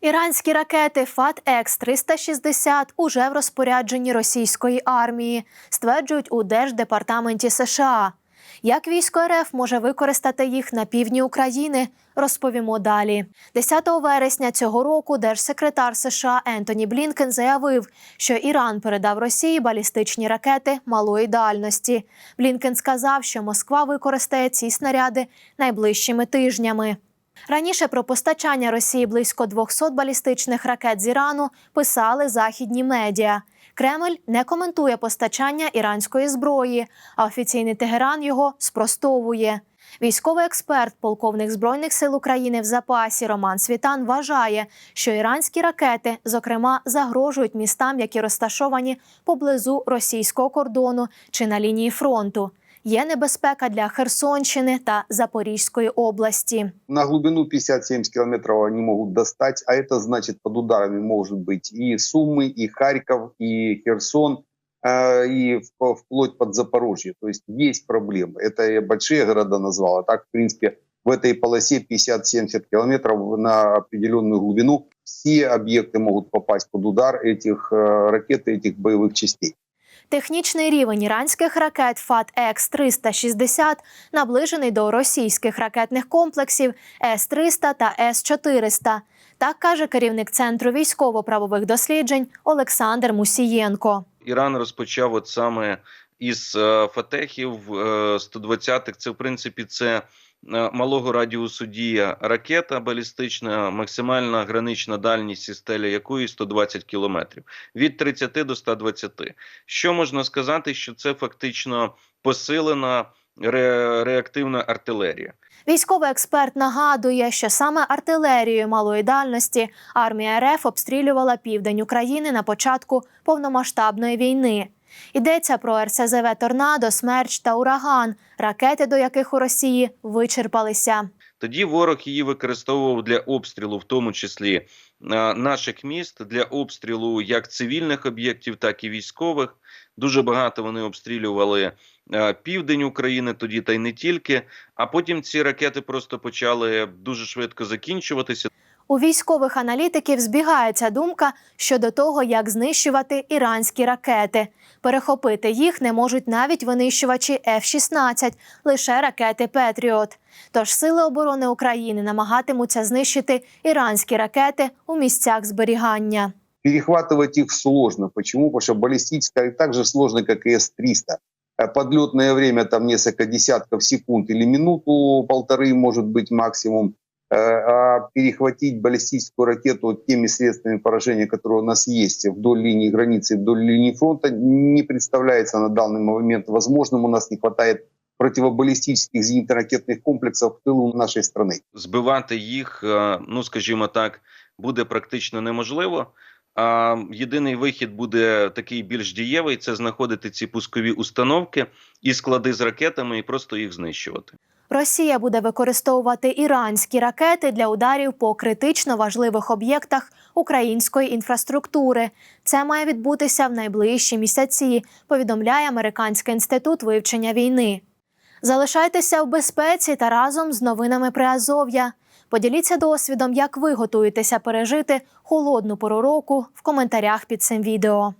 Іранські ракети фат екс 360 уже в розпорядженні російської армії, стверджують у Держдепартаменті США. Як військо РФ може використати їх на півдні України, розповімо далі. 10 вересня цього року держсекретар США Ентоні Блінкен заявив, що Іран передав Росії балістичні ракети малої дальності. Блінкен сказав, що Москва використає ці снаряди найближчими тижнями. Раніше про постачання Росії близько 200 балістичних ракет з Ірану писали західні медіа. Кремль не коментує постачання іранської зброї, а офіційний Тегеран його спростовує. Військовий експерт, полковник збройних сил України в запасі Роман Світан вважає, що іранські ракети, зокрема, загрожують містам, які розташовані поблизу російського кордону чи на лінії фронту Є небезпека для Херсонщини та Запорізької області. На глубину 50-70 километров они могут достать, а это значит под ударами может быть и Сумы, и Харьков, и Херсон, э, и в- вплоть под Запорожье. То есть есть проблемы. Это я большие города назвал, а так, в принципе, в этой полосе 50-70 километров на определенную глубину все объекты могут попасть под удар этих э, ракет и этих боевых частей. Технічний рівень іранських ракет фат екс 360 наближений до російських ракетних комплексів С-300 та С-400. Так каже керівник центру військово-правових досліджень Олександр Мусієнко. Іран розпочав от саме із е, фатехів е, 120-х. Це в принципі це е, малого радіусу дія ракета балістична, максимальна гранична дальність і стеля якої 120 кілометрів від 30 до 120. Що можна сказати, що це фактично посилена ре- реактивна артилерія. Військовий експерт нагадує, що саме артилерією малої дальності армія РФ обстрілювала південь України на початку повномасштабної війни. Йдеться про РСЗВ Торнадо, Смерч та Ураган, ракети до яких у Росії вичерпалися. Тоді ворог її використовував для обстрілу, в тому числі е, наших міст, для обстрілу як цивільних об'єктів, так і військових. Дуже багато вони обстрілювали е, південь України тоді, та й не тільки. А потім ці ракети просто почали дуже швидко закінчуватися. У військових аналітиків збігається думка щодо того, як знищувати іранські ракети. Перехопити їх не можуть навіть винищувачі F-16, лише ракети Петріот. Тож сили оборони України намагатимуться знищити іранські ракети у місцях зберігання. Перехватывать их сложно. Почему? Потому что баллистическая так же сложно, как и С-300. Э, Подлетное время там несколько десятков секунд или минуту, полторы может быть максимум. Э, А перехватить баллистическую ракету теми средствами поражения, которые у нас есть вдоль линии границы, вдоль линии фронта, не представляется на данный момент возможным. У нас не хватает противобаллистических зенитно-ракетных комплексов в тылу нашей страны. Збивати їх, е, ну скажімо так, буде практично неможливо. А єдиний вихід буде такий більш дієвий: це знаходити ці пускові установки і склади з ракетами, і просто їх знищувати. Росія буде використовувати іранські ракети для ударів по критично важливих об'єктах української інфраструктури. Це має відбутися в найближчі місяці, повідомляє Американський інститут вивчення війни. Залишайтеся в безпеці та разом з новинами Приазов'я. Поділіться досвідом, як ви готуєтеся пережити холодну пору року в коментарях під цим відео.